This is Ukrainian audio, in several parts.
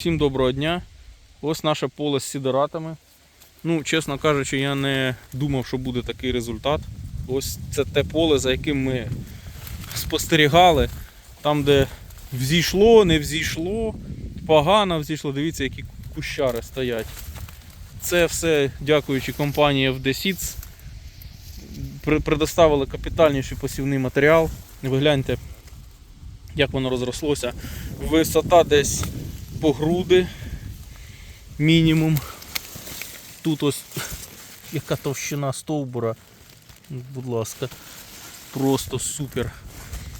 Всім доброго дня. Ось наше поле з сідератами. Ну, чесно кажучи, я не думав, що буде такий результат. Ось це те поле, за яким ми спостерігали. Там, де взійшло, не взійшло, погано взійшло. Дивіться, які кущари стоять. Це все дякуючи компанії FD Seeds. Предоставили капітальніший посівний матеріал. Ви гляньте, як воно розрослося. Висота десь по груди мінімум. Тут ось яка товщина стовбура. Будь ласка, просто супер.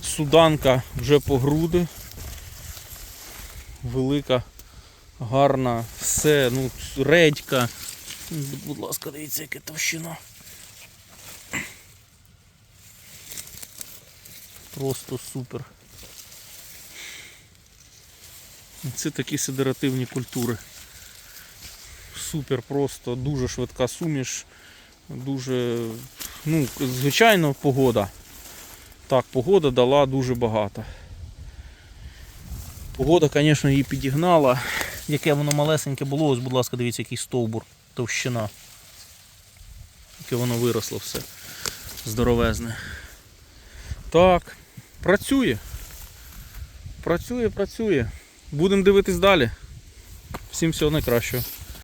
Суданка вже по груди. Велика, гарна, все, ну, редька. Будь ласка, дивіться, яка товщина. Просто супер. Це такі сидеративні культури. Супер просто, дуже швидка суміш. Дуже, ну, звичайно, погода. Так, погода дала дуже багато. Погода, звісно, її підігнала. Яке воно малесеньке було, ось, будь ласка, дивіться, який стовбур, товщина. Яке воно виросло все. Здоровезне. Так, працює. Працює, працює. Будемо дивитись далі. Всім всього найкращого.